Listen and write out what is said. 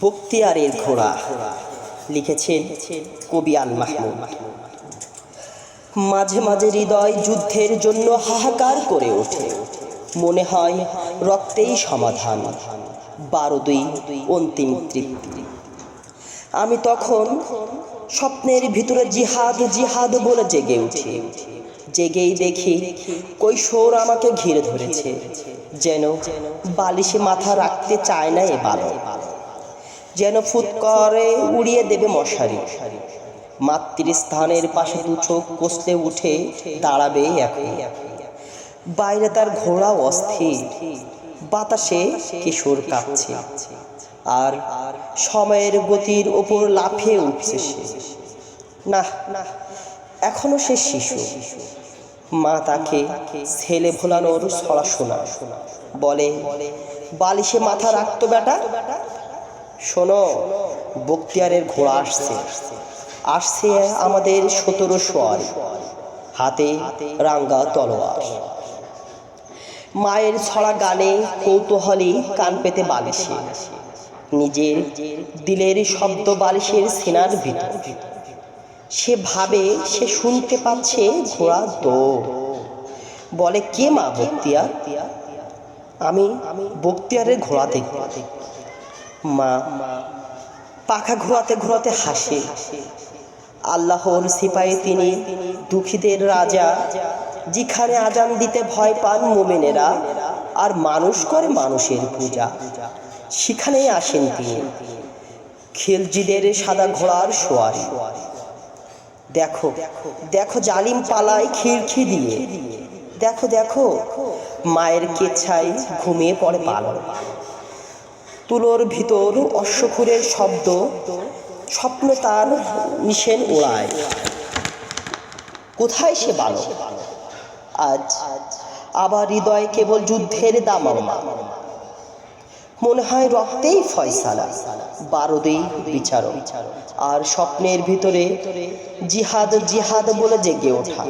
বক্তিয়ারের ঘোড়া লিখেছেন কবি আল মাহমুদ। মাঝে মাঝে হৃদয় যুদ্ধের জন্য হাহাকার করে ওঠে। মনে হয় রক্তেই সমাধান। বারো দুই, অন্তিম তৃপ্তি। আমি তখন স্বপ্নের ভিতরে জিহাদ জিহাদ বলে জেগে উঠি। জেগেই দেখি কৈশোর আমাকে ঘিরে ধরেছে। যেন বালিশে মাথা রাখতে চায় না এ বালক। যেন ফুৎকরে উড়িয়ে দেবে মশারি। মাতৃস্থানের পাশে দু চোখ কষলে উঠে দাঁড়াবে এখন। বাইরে তার ঘোড়া অস্থির, বাতাসে কিশোর কাঁপছে। আর সময়ের গতির ওপর লাফিয়ে উঠছে সে। না, এখনও সে শিশু। মা তাকে ছেলে ভোলানোর শোনা। বলে, বালিশে মাথা রাখতো বেটা? শোনো, বক্তিয়ারের ঘোড়া আসছে। আসছে আমাদের সতেরো সোয়ার, হাতে রাঙ্গা তলোয়ার। মায়ের ছড়া গানে কৌতূহলী কান পেতে বালিশে। নিজের দিলের শব্দ বালিশের সেনার ভিতর। সে ভাবে সে শুনতে পাচ্ছে ঘোড়া দৌড়। বলে, কে মা বক্তিয়ার? আমি বক্তিয়ারের ঘোড়া দেখব। মা, পাখা ঘোরাতে ঘোরাতে হাসে। আল্লাহর সিপাহী তিনি দুঃখীদের রাজা, যেখানে আজান দিতে ভয় পান মোমেনেরা আর মানুষ করে মানুষের পূজা। সেখানেই আসেন তিনি। খিলজিদের সাদা ঘোড়ার সোয়ারি। দেখো দেখো জালিম পালায় খিড়কি দিয়ে। দেখো দেখো, মায়ের কেচ্ছায় ঘুমিয়ে পড়ে পালন তুলোর ভিতর অশ্বখুরের শব্দ, স্বপ্ন তার মিশেন ওড়ায়। কোথায় সে বালক? আজ আবার হৃদয় কেবল যুদ্ধের দামামা মনে হয় রক্তেই ফয়সালা, বারোদেই বিচারক। আর স্বপ্নের ভিতরে জিহাদ জিহাদ বলে জেগে ওঠা।